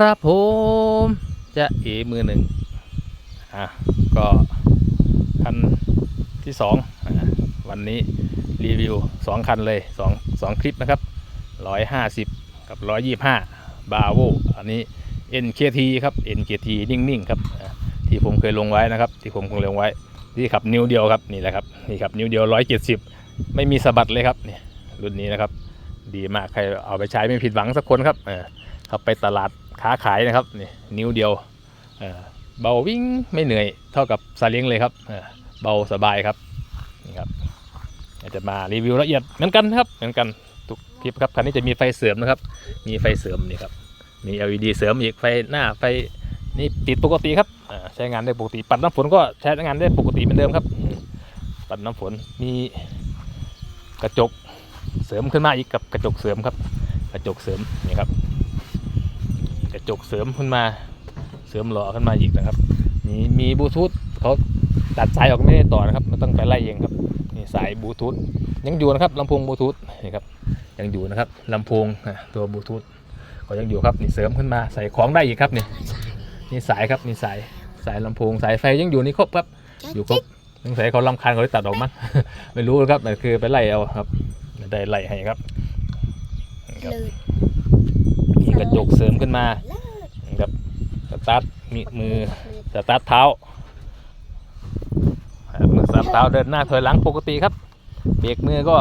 ครับผมจะเอมือหนึ่งอะก็คันที่สองอวันนี้รีวิวสองคันเลยสองสองคลิปนะครับร้อยห้าสิบกับร้อยยี่ห้าบาโวอันนี้ NKT ครับ NKT นิ่งๆครับที่ผมเคยลงไว้นะครับ ที่ผมเคยลงไว้นี่ครับนิ้วเดียวครับนี่แหละครับนี่ครับนิ้วเดียวร้อยเจ็ดสิบไม่มีสะบัดเลยครับนี่รุ่นนี้นะครับ ดีมากใครเอาไปใช้ไม่ผิดหวังสักคนครับเออขับไปตลาด ค้าขายนะครับนี่นิ้วเดียวเเบาวิ่งไม่เหนื่อยเท่ากับซาเล้งเลยครับเเบาสบายครับนี่ครับจะมารีวิวละเอียดเหมือนกันครับเหมือนกันทุกคลิปครับคันนี้จะมีไฟเสริมนะครับ มีไฟเสริมนี่ครับมี LED เสริมอีกไฟหน้าไฟนี่ติดปกติครับใช้งานได้ปกติ ปัดน้ำฝนก็ใช้งานได้ปกติเหมือนเดิมครับ ปัดน้ำฝนมีกระจกเสริมขึ้นมาอีกกับกระจกเสริมครับ กระจกเสริมนี่ครับ กระจกเสริมขึ้นมาเสริมหล่อขึ้นมาอีกนะครับ นี่มีบลูทูธเขาตัดสายออกไม่ได้ต่อนะครับมันต้องไปไล่เองครับนี่สายบลูทูธยังอยู่นะครับลำโพงบลูทูธนี่ครับยังอยู่นะครับลำโพงตัวบลูทูธก็ยังอยู่ครับนี่เสริมขึ้นมาใส่ของได้อีกครับนี่นี่สายครับนี่สายสายลำโพงสายไฟยังอยู่นี่ครบครับอยู่ครบสงสัยเขาลำคาญเขาเลยตัดออกมั้งไม่รู้ครับแต่คือไปไล่เอาครับได้ไล่ให้ครับครับ กระจกเสริมขึ้นมาครับสตาร์ทมีมือสตาร์ทเท้าอ่ามือสตาร์ทเท้าเดินหน้าถอยหลังปกติครับเบรกมือก็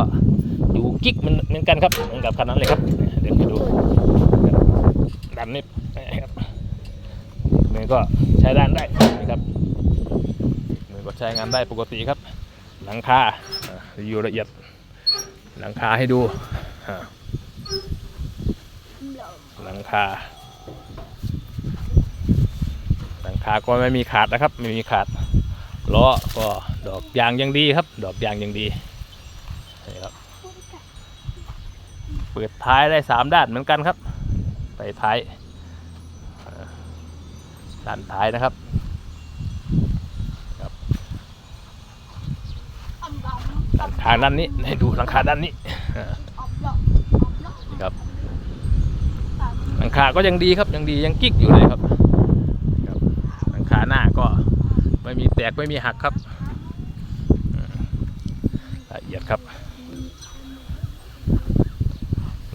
อยู่กิ๊กเหมือนกันครับเหมือนกับคันนั้นเลยครับเดี๋ยวไปดูดันนี่ครับมือก็ใช้ด้านได้นะครับมือก็ใช้งานได้ปกติครับ หลังคาอ่ารีวิวละเอียดหลังคาให้ดูอ่า คา หลังคาก็ไม่มีขาดนะครับ ไม่มีขาดล้อก็ดอกยางยังดีครับ ดอกยางยังดีนี่ครับเปิดท้ายได้สามด้านเหมือนกันครับ ไปท้ายด้านท้ายนะครับหลังคาด้านนี้ให้ดูหลังคาด้านนี้ครับ หลังคาก็ยังดีครับยังดียังกิ๊กอยู่เลยครับครับหลังคาหน้าก็ไม่มีแตกไม่มีหักครับอืมละเอียดครับ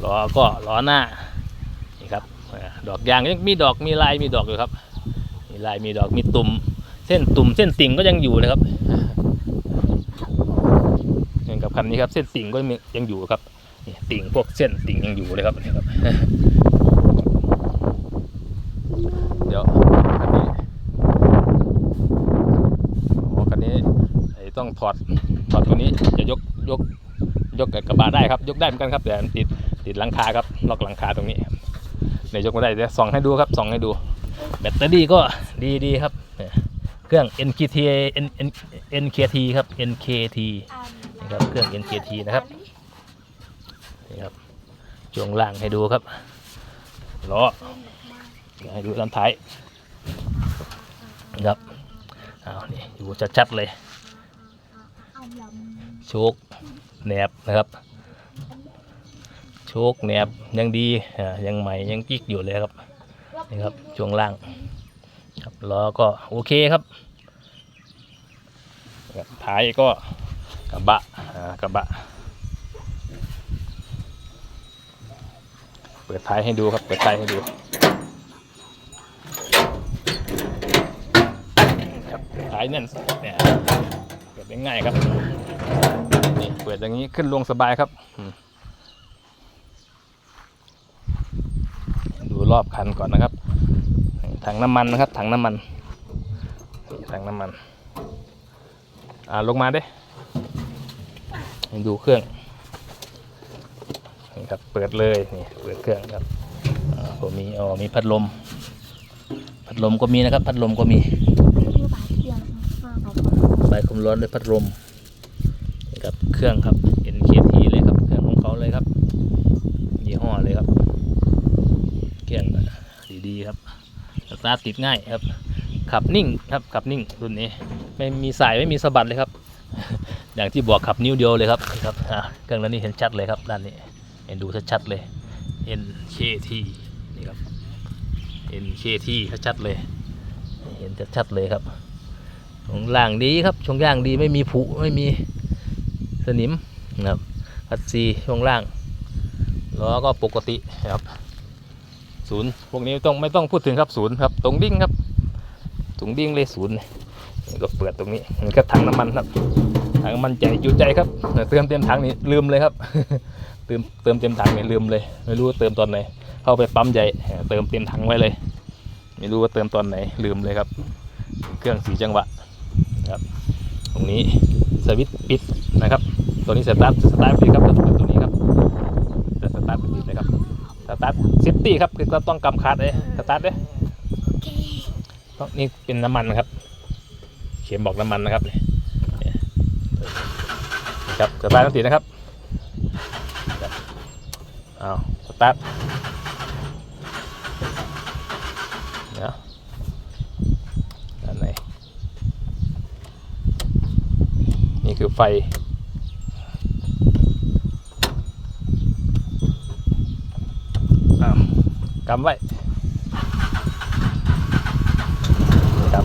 ล้อก็ล้อหน้านี่ครับอ่าดอกยางยังมีดอกมีลายมีดอกอยู่ครับ มีลายมีดอกมีตุ่มเส้นตุ่มเส้นติ่งก็ยังอยู่เลยครับเหมือนกับคันนี้ครับ เส้นติ่งก็มียังอยู่ครับนี่ติ่งพวกเส้นติ่งยังอยู่เลยครับนี่ครับ เดี๋ยวคันนี้โอ้คันนี้ไอ้ต้อง ถอดถอดตัวนี้จะยกยกยกกระบะได้ครับ ยกได้เหมือนกันครับ แต่ติดติดหลังคาครับล็อกหลังคาตรงนี้เดี๋ยวยกไม่ได้เดี๋ยวส่องให้ดูครับส่องให้ดู แบตเตอรี่ก็ดีดีครับเนี่ยเครื่อง NKT N N NKT ครับ NKT นี่ครับเครื่อง NKT นะครับนี่ครับช่วงล่างให้ดูครับล้อให้ดูด้านท้ายนะครับเอานี่ดูชัดๆเลย โชคแหนบนะครับ โชคแหนบยังดีอ่ายังใหม่ยังกิ๊กอยู่เลยครับนี่ครับช่วงล่างครับล้อก็โอเคครับท้ายก็กระบะกระบะ เปิดท้ายให้ดูครับ เปิดท้ายให้ดูครับท้ายแน่นเนี่ยเปิดได้ง่ายครับ นี่เปิดอย่างนี้ขึ้นลงสบายครับอืมดูรอบคันก่อนนะครับ ถังน้ำมันนะครับ ถังน้ำมันนี่ถังน้ำมัน อ่าลงมาเด้ให้ดูเครื่องนี่ครับเปิดเลยนี่เปิดเครื่องครับอ่าผมมีอ๋อมีพัดลม พัดลมก็มีนะครับ พัดลมก็มีระบายความร้อนด้วยพัดลม นี่ครับเครื่องครับ NKT เลยครับ เครื่องของเขาเลยครับ ยี่ห้อเลยครับ เครื่องดีๆครับสตาร์ทติดง่ายครับ ขับนิ่งครับ ขับนิ่งรุ่นนี้ ไม่มีสายไม่มีสะบัดเลยครับ อย่างที่บอกขับนิ้วเดียวเลยครับครับเครื่องนั้นนี่เห็นชัดเลยครับด้านนี้ เห็นดูชัดๆเลย NKT นี่ครับ NKT ชัดๆเลย เห็นชัดๆเลยครับช่วงล่างดีครับช่วงล่างดีไม่มีผุไม่มี สนิมนะครับคัดซีช่วงล่างล้อก็ปกตินะครับศูนย์พวกนี้ต้องไม่ต้องพูดถึงครับศูนย์ครับตรงดิ้งครับตรงดิ้งเลยศูนย์ก็เปิดตรงนี้นี่ก็ถังน้ำมันครับถังน้ำมันใจจุใจครับเติมเต็มถังนี่ลืมเลยครับเติมเติมเต็มถังนี่ลืมเลย ไม่รู้ว่าเติมตอนไหนเข้าไปปั๊มใหญ่เติมเต็มถังไว้เลย ไม่รู้ว่าเติมตอนไหนลืมเลยครับ เครื่องสีจังหวะนะครับ ตรงนี้สวิตช์ปิด นะครับ ตัวนี้สตาร์ทสตาร์ทปิดครับตัวนี้ครับจะสตาร์ทปิดนะครับสตาร์ทเซฟตี้ครับคือเราต้องกำคาร์ดเลยสตาร์ทเลยต้องนี่เป็นน้ำมันครับ เข็มบอกน้ำมันนะครับเนี่ยนะครับสตาร์ทต้องติดนะครับครับอ้าวสตาร์ทเดี๋ยวด้านไหนนี่คือไฟ อ้าว กำไว้นี่ครับ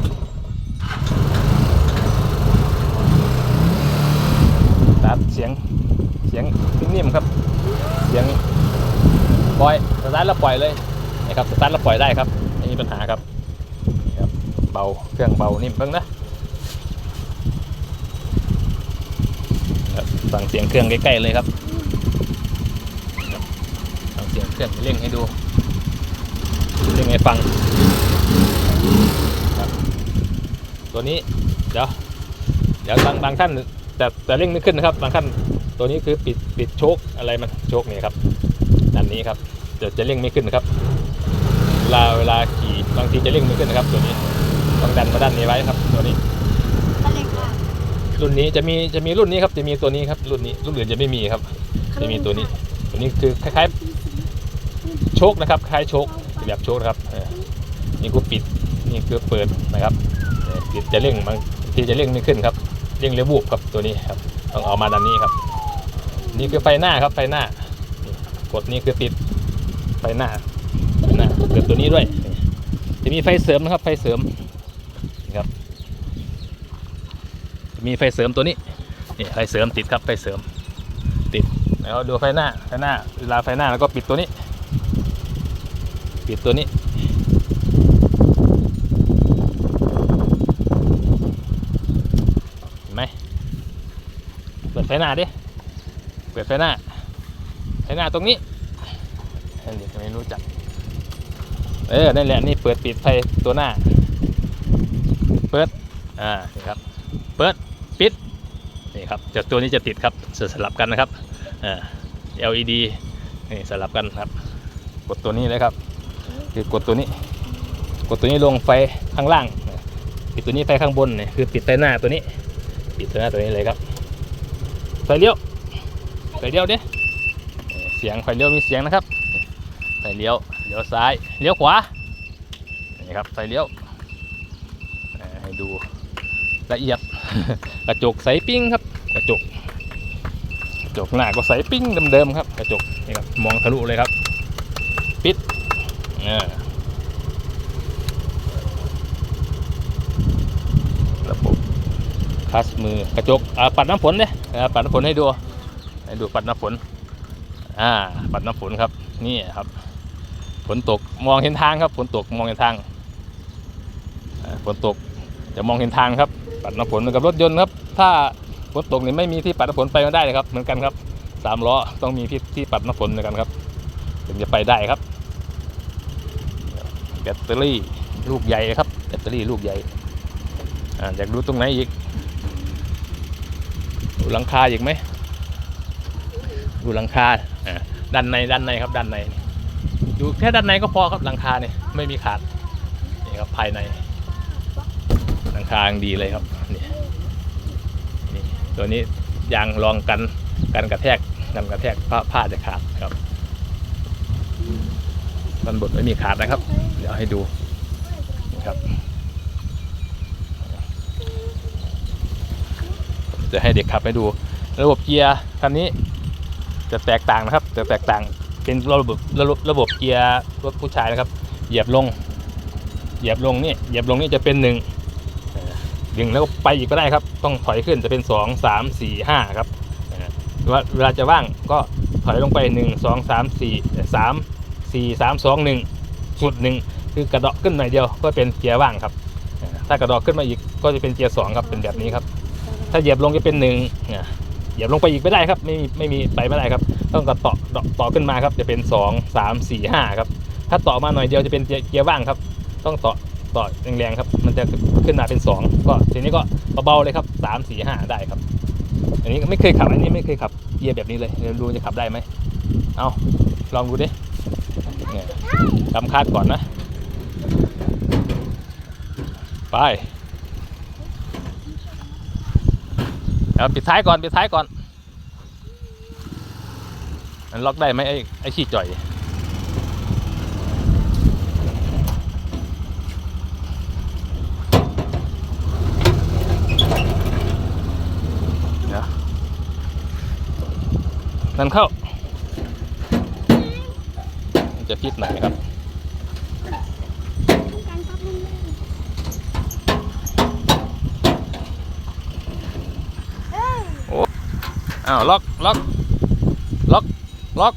ตัดเสียงเสียงนิ่มๆครับ เสียงปล่อยสตาร์ทแล้วปล่อยเลยนะครับสตาร์ทแล้วปล่อยได้ครับไม่มีปัญหาครับนะครับ เบาเครื่องเบานิ่มเพิ่งนะฟังเสียงเครื่องใกล้ๆเลยครับฟังเสียงเครื่องเร่งให้ดู เร่งให้ฟัง ตัวนี้ เดี๋ยว เดี๋ยวบางบางท่านแต่แต่เร่งไม่ขึ้นนะครับ บางท่านตัวนี้คือปิดปิดโชคอะไรมันโชคนี่ครับอันนี้ครับเดี๋ยวจะเร่งไม่ขึ้นนะครับเวลาเวลาขี่บางทีจะเร่งไม่ขึ้นนะครับ ตัวนี้ต้องดันมาด้านนี้ไว้ครับ ตัวนี้รุ่นนี้จะมีจะมีรุ่นนี้ครับ จะมีตัวนี้ครับ รุ่นนี้รุ่นอื่นจะไม่มีครับ จะมีตัวนี้ ตัวนี้คือคล้ายๆโชคนะครับ คล้ายโชค แบบโชคนะครับนี่คือปิดนี่คือเปิดนะครับปิดจะเร่งบางทีจะเร่งไม่ขึ้นครับเร่งเร็ววูบครับตัวนี้ครับต้องเอามาด้านนี้ครับ นี่คือไฟหน้าครับไฟหน้ากดนี่คือติดไฟหน้าหน้าเปิดตัวนี้ด้วยจะมีไฟเสริมนะครับ ไฟเสริมนี่ครับมีไฟเสริมตัวนี้นี่ไฟเสริมติดครับไฟเสริมติดแล้วดูไฟหน้าไฟหน้าเวลาไฟหน้าแล้วก็ปิดตัวนี้ ปิดตัวนี้ เห็นไหมเปิดไฟหน้าดิ เปิดไฟหน้า ไฟหน้าตรงนี้นี่รู้จัก เออ นั่นแหละนี่เปิดปิดไฟตัวหน้า เปิด อ่าครับ เปิด ปิด นี่ครับจะตัวนี้จะติดครับจะสลับกันนะครับ อ่า LED นี่สลับกันครับ กดตัวนี้เลยครับ คือกดตัวนี้ กดตัวนี้ลงไฟข้างล่างปิดตัวนี้ไฟข้างบนเนี่ยคือปิดไฟหน้าตัวนี้ ปิดไฟหน้าตัวนี้เลยครับไฟเลี้ยวไฟเลี้ยวดิเสียงไฟเลี้ยวมีเสียงนะครับไฟเลี้ยวเลี้ยวซ้ายเลี้ยวขวานี่ครับไฟเลี้ยวให้ดูละเอียดกระจกใสปิ้งครับกระจกกระจกหน้าก็ใสปิ้งเดิมๆครับกระจกนี่ครับมองทะลุเลยครับ ปิด อ่าระบบคัสมือกระจกอ่าปัดน้ำฝนเนี่ยปัดน้ำฝนให้ดูให้ดูปัดน้ำฝนอ่าปัดน้ำฝนครับนี่ครับฝนตกมองเห็นทางครับฝนตกมองเห็นทางฝนตกจะมองเห็นทางครับ ปัดน้ำฝนเหมือนกับรถยนต์ครับ ถ้าฝนตกนี่ไม่มีที่ปัดน้ำฝนไปไม่ได้เลยครับเหมือนกันครับสามล้อต้องมีที่ที่ปัดน้ำฝนเหมือนกันครับถึงจะไปได้ครับ แบตเตอรี่ลูกใหญ่ครับ แบตเตอรี่ลูกใหญ่อ่าอยากดูตรงไหนอีก ดูหลังคาอีกไหม ดูหลังคาอ่าด้านในด้านในครับด้านใน ดูแค่ด้านในก็พอครับหลังคาเนี่ยไม่มีขาดนี่ครับภายใน หลังคาดีเลยครับนี่นี่ตัวนี้ยางรองกันกันกระแทกกันกระแทกผ้าผ้าจะขาดครับด้านบนไม่มีขาดนะครับ ดี๋ยวให้ดูครับ จะให้เด็กขับให้ดู ระบบเกียร์คันนี้ จะแตกต่างนะครับจะแตกต่างเป็นระบบระบบระบบเกียร์รถผู้ชายนะครับ เหยียบลง เหยียบลงนี่เหยียบลงนี่จะเป็นหนึ่งเออดึงแล้วก็ไปอีกก็ได้ครับ ต้องถอยขึ้นจะเป็นสองสามสี่ห้าครับเวลาเวลาจะว่างก็ถอยลงไปหนึ่งสองสามสี่สามสี่สามสองหนึ่ง สุดหนึ่งคือกระเดาะขึ้นหน่อยเดียวก็เป็นเกียร์ว่างครับเออถ้ากระเดาะขึ้นมาอีกก็จะเป็นเกียร์สองครับเป็นแบบนี้ครับ ถ้าเหยียบลงจะเป็นหนึ่งเนี่ยเหยียบลงไปอีกไม่ได้ครับ ไม่มีไม่มีไปไม่ได้ครับ ต้องกระต่อต่อต่อขึ้นมาครับจะเป็นสองสามสี่ห้าครับ ถ้าต่อมาหน่อยเดียวจะเป็นเกียร์เกียร์ว่างครับ ต้องต่อต่อแรงๆครับ มันจะขึ้นมาเป็นสองก็ทีนี้ก็เบาๆเลยครับสามสี่ห้าได้ครับ อันนี้ไม่เคยขับอันนี้ไม่เคยขับเกียร์แบบนี้เลยเดี๋ยวดูจะขับได้ไหมเอาลองดูดิ เนี่ยกำคาดก่อนนะ ไปเอาปิดท้ายก่อน ปิดท้ายก่อนมันล็อกได้ไหมไอ้ไอ้ขี้จ่อยนั่นเข้ามันจะพิษไหนครับ การพับมันเอ้ย อ้าวล็อกล็อกล็อกล็อก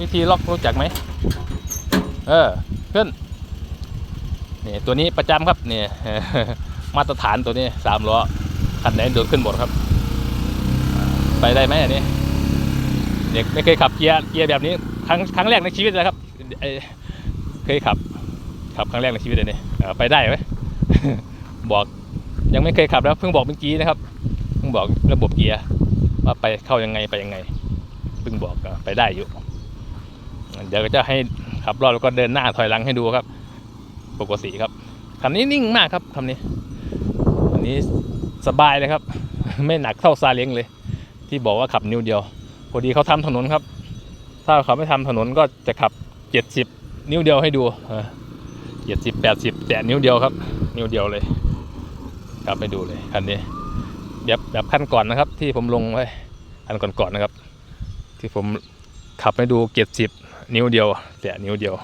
วิธีล็อกรู้จักไหมเออขึ้นนี่ตัวนี้ประจำครับนี่มาตรฐานตัวนี้สามล้อคันไหนโดดขึ้นหมดครับ ไปได้ไหมอันนี้เด็กไม่เคยขับเกียร์เกียร์แบบนี้ครั้งครั้งแรกในชีวิตเลยครับเคยขับขับครั้งแรกในชีวิตเลยนี่เออไปได้ไหมบอกยังไม่เคยขับแล้วเพิ่งบอกเมื่อกี้นะครับ บอกระบบเกียร์ว่าไปเข้ายังไงไปยังไงเพิ่งบอกไปได้อยู่ เดี๋ยวก็จะให้ขับรอบแล้วก็เดินหน้าถอยหลังให้ดูครับ ปกติครับคันนี้นิ่งมากครับคันนี้อันนี้สบายเลยครับ ไม่หนักเท่าซาเล้งเลย ที่บอกว่าขับนิ้วเดียว พอดีเขาทำถนนครับ ถ้าเขาไม่ทำถนนก็จะขับเจ็ดสิบนิ้วเดียวให้ดูเจ็ดสิบแปดสิบแตะนิ้วเดียวครับ นิ้วเดียวเลยครับไปดูเลยคันนี้ แบบแบบขั้นก่อนนะครับ ที่ผมลงไว้อันก่อนๆนะครับ ที่ผมขับให้ดูเจ็ดสิบนิ้วเดียว แต่นิ้วเดียว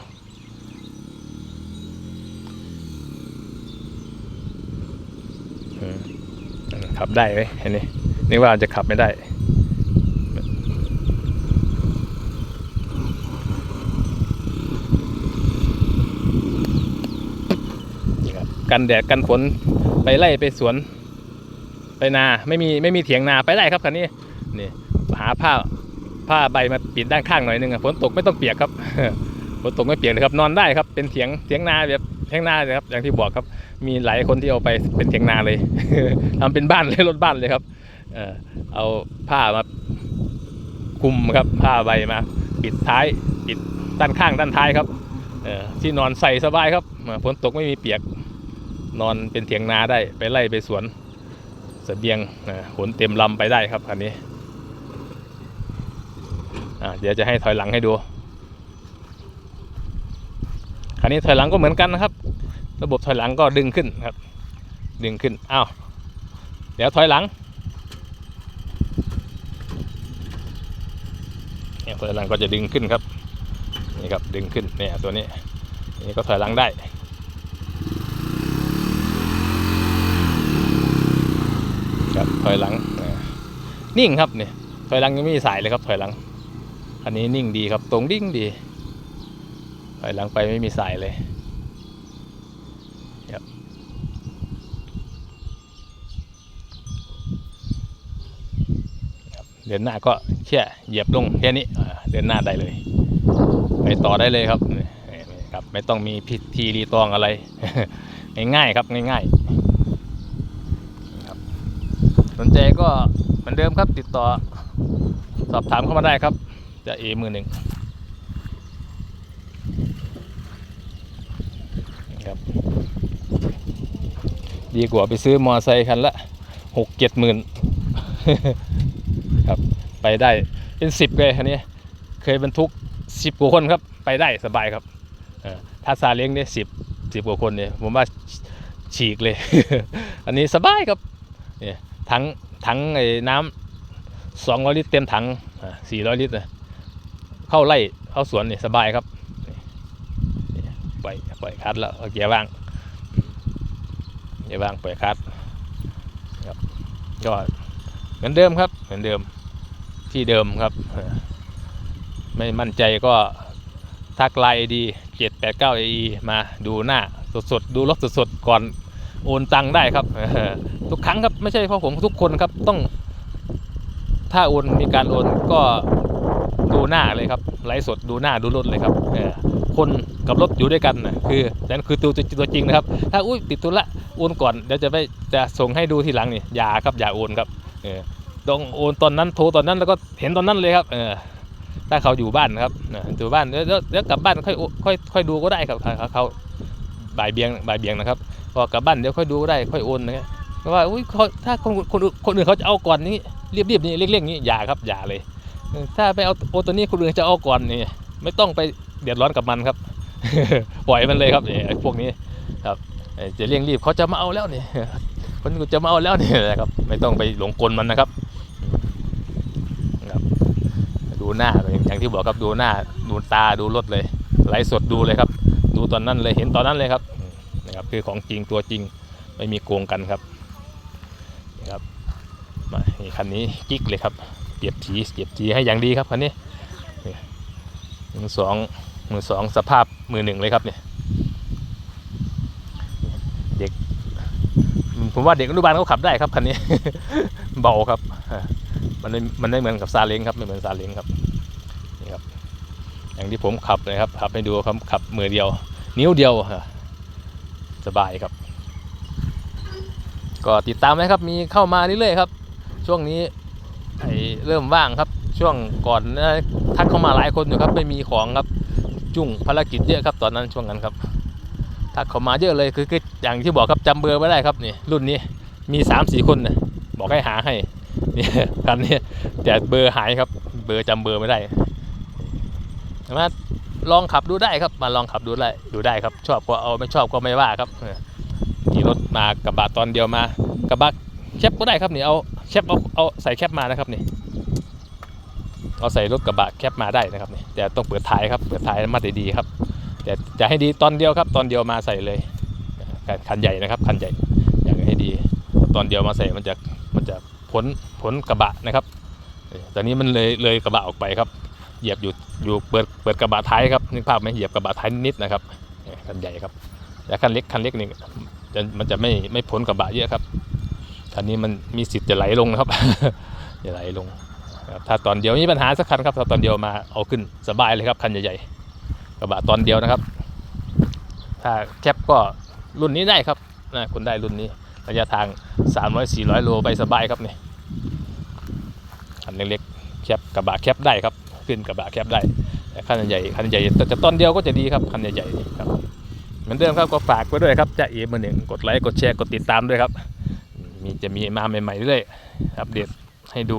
ขับได้ไหมอันนี้นี่ว่าจะขับไม่ได้กันแดดกันฝนไปไล่ไปสวน ไปนาไม่มีไม่มีเถียงนาไปได้ครับคันนี้นี่หาผ้าผ้าใบมาปิดด้านข้างหน่อยนึงฝนตกไม่ต้องเปียกครับฝนตกไม่เปียกเลยครับนอนได้ครับเป็นเถียงเถียงนาแบบเถียงนาเลยครับอย่างที่บอกครับ มีหลายคนที่เอาไปเป็นเถียงนาเลยทำเป็นบ้านเลยรถบ้านเลยครับเออเอาผ้ามาคุมครับผ้าใบมา ปิดท้ายปิดด้านข้างด้านท้ายครับเออที่นอนใส่สบายครับฝนตกไม่มีเปียก นอนเป็นเถียงนาได้ไปไล่ไปสวน เสบียงนะขนเต็มลำไปได้ครับคันนี้เดี๋ยวจะให้ถอยหลังให้ดูคันนี้ถอยหลังก็เหมือนกันนะครับ ระบบถอยหลังก็ดึงขึ้นครับ ดึงขึ้นอ้าวเดี๋ยวถอยหลังเนี่ยถอยหลังก็จะดึงขึ้นครับนี่ครับดึงขึ้นเนี่ยตัวนี้นี่ก็ถอยหลังได้ ครับถ อยหลังนิ่งครับเนี่ยถอยหลังยังไม่มีสายเลยครับถอยหลังอันนี้นิ่งดีครับ ตรงดิ่งดีถอยหลังไปไม่มีสายเลยครับเดินหน้าก็แค่เหยียบลงแค่นี้เดินหน้าได้เลย ไปต่อได้เลยครับครับ ไม่ต้องมีพิธีรีตองอะไร ง่ายๆครับง่ายๆ สน ใจก็เหมือนเดิมครับ ติดต่อสอบถามเข้ามาได้ครับ จะเอมือหนึ่งครับ ดีกว่าไปซื้อมอไซค์คันละหกเจ็ดหมื่นครับ ไปได้เป็นสิบเลยคันนี้ เคยบรรทุกสิบกว่าคนครับ ไปได้สบายครับถ้าซาเล้งเนี่ยสิบสิบกว่าคนเนี่ยผมว่าฉีกเลย อันนี้สบายครับถัง ถังไอ้น้ำสองร้อยลิตรเต็มถังสี่ร้อยลิตรเข้าไร่เข้าสวนนี่สบายครับปล่อยปล่อยคัดแล้วเกียร์ว่างเกียร์ว่างปล่อยคัดครับก็เหมือนเดิมครับเหมือนเดิมที่เดิมครับ ไม่มั่นใจก็ทักไลน์ดีเจ็ดแปดเก้าเอมาดูหน้าสดๆ ดูรถสดๆ ก่อนโอนตังได้ครับ ทุกครั้งครับไม่ใช่เพราะผมทุกคนครับต้อง ถ้าโอนมีการโอนก็ดูหน้าเลยครับไลฟ์สดดูหน้าดูรถเลยครับเออคนกับรถอยู่ด้วยกันนะคือนั่นคือตัวตัวจริงนะครับ ถ้าอุ้ยติดธุระโอนก่อนเดี๋ยวจะไปจะส่งให้ดูทีหลังนี่อย่าครับอย่าโอนครับเออต้องโอนตอนนั้นโทรตอนนั้นแล้วก็เห็นตอนนั้นเลยครับเออถ้าเขาอยู่บ้านครับอยู่บ้านเดี๋ยวเดี๋ยวกลับบ้านค่อยค่อยค่อยดูก็ได้ครับถ้าเขาเขาบ่ายเบียงบ่ายเบียงนะครับพอกลับบ้านเดี๋ยวค่อยดูก็ได้ค่อยโอนนะครับ เพราะว่าอุ้ยเขาถ้าคนคนอื่นคนอื่นเขาจะเอาก่อนนี้เรียบๆนี่เร่งๆนี่อย่าครับอย่าเลย ถ้าไปเอาโอตัวนี้คนอื่นจะเอาก่อนนี่ไม่ต้องไปเดือดร้อนกับมันครับปล่อยมันเลยครับเนี่ยไอ้พวกนี้ครับจะเร่งรีบเขาจะมาเอาแล้วนี่คนอื่นจะมาเอาแล้วนี่นะครับ ไม่ต้องไปหลงกลมันนะครับครับ ดูหน้าอย่างที่บอกครับดูหน้าดูตาดูรถเลยไลฟ์สดดูเลยครับ ดูตอนนั้นเลยเห็นตอนนั้นเลยครับนะครับคือของจริงตัวจริงไม่มีโกงกันครับ ครับมาคันนี้กิ๊กเลยครับเก็บทีเก็บทีให้อย่างดีครับคันนี้มือสองมือสองสภาพมือหนึ่งเลยครับเนี่ยเด็กผมว่าเด็กอนุบาลเขาขับได้ครับคันนี้ เบาครับมันไม่มันไม่เหมือนกับซาเล้งครับไม่เหมือนซาเล้งครับนี่ครับ อย่างที่ผมขับเลยครับขับให้ดูครับขับมือเดียว นิ้วเดียวสบายครับ ก็ติดตามนะครับ มีเข้ามาเรื่อยๆครับ ช่วงนี้ไอเริ่มว่างครับ ช่วงก่อนนะทักเข้ามาหลายคนอยู่ครับไม่มีของครับจุ่งภารกิจเยอะครับ ตอนนั้นช่วงนั้นครับทักเข้ามาเยอะเลยคือคืออย่างที่บอกครับจำเบอร์ไม่ได้ครับนี่รุ่นนี้มี3ามสี่คนนะบอกให้หาให้นี่คันนี้แต่เบอร์หายครับ เบอร์จำเบอร์ไม่ได้มาลองขับดูได้ครับมาลองขับดูได้ดูได้ครับ ชอบก็เอาไม่ชอบก็ไม่ว่าครับีรถมากระบะตอนเดียวมากระบะแคปก็ได้ครับนี่เอาแคปเอาเอาใส่แคปมานะครับนี่เอาใส่รถกระบะแคปมาได้นะครับนี่แต่ต้องเปิดท้ายครับเปิดท้ายมาดีๆครับ แต่จะให้ดีตอนเดียวครับ ตอนเดียวมาใส่เลยคันใหญ่นะครับคันใหญ่อยากให้ดี ตอนเดียวมาใส่มันจะมันจะพ้นพ้นกระบะนะครับตอนนี้มันเลยเลยกระบะออกไปครับ เหยียบอยู่อยู่เปิดเปิดกระบะท้ายครับนึกภาพไหมเหยียบกระบะท้ายนิดนะครับคันใหญ่ครับแต่คันเล็กคันเล็กนี่ จะมันจะไม่ไม่พ้นกระบะเยอะครับคันนี้มันมีสิทธิ์จะไหลลงนะครับจะไหลลงถ้าตอนเดียวมีปัญหาสักคันครับถ้าตอนเดียวมาเอาขึ้นสบายเลยครับคันใหญ่ๆกระบะตอนเดียวนะครับ ถ้าแคปก็รุ่นนี้ได้ครับนะคุณได้รุ่นนี้ระยะทาง 300-400 โลไปสบายครับนี่คันเล็กๆแคปกระบะแคปได้ครับ ขึ้นกระบะแคปได้คันใหญ่คันใหญ่แต่ตอนเดียวก็จะดีครับคันใหญ่ๆครับ มือนเดิมครับก็ฝากไว้ด้วยครับจะเอมือหนึ่งกดไลค์กดแชร์กดติดตามด้วยครับ มีจะมีมาใหม่ๆเรื่อยอัปเดตให้ดู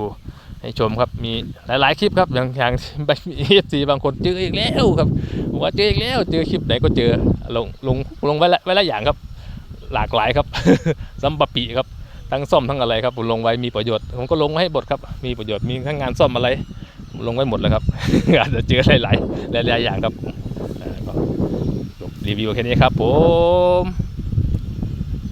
ให้ชมครับมีหลายๆคลิปครับอย่างอย่างเอฟซีบางคนเจออีกแล้วครับว่าเจออีกแล้วเจอคลิปไหนก็เจอลงลงลงไว้ละไว้ละอย่างครับ หลากหลายครับซัมปะปีครับทั้งซ่อมทั้งอะไรครับผมลงไว้มีประโยชน์ผมก็ลงไว้ให้หมดครับมีประโยชน์มีทั้งงานซ่อมอะไร ลงไว้หมดเลยครับอาจจะเจอหลายๆหลายๆอย่างครับ รีวิวแค่นี้ครับผม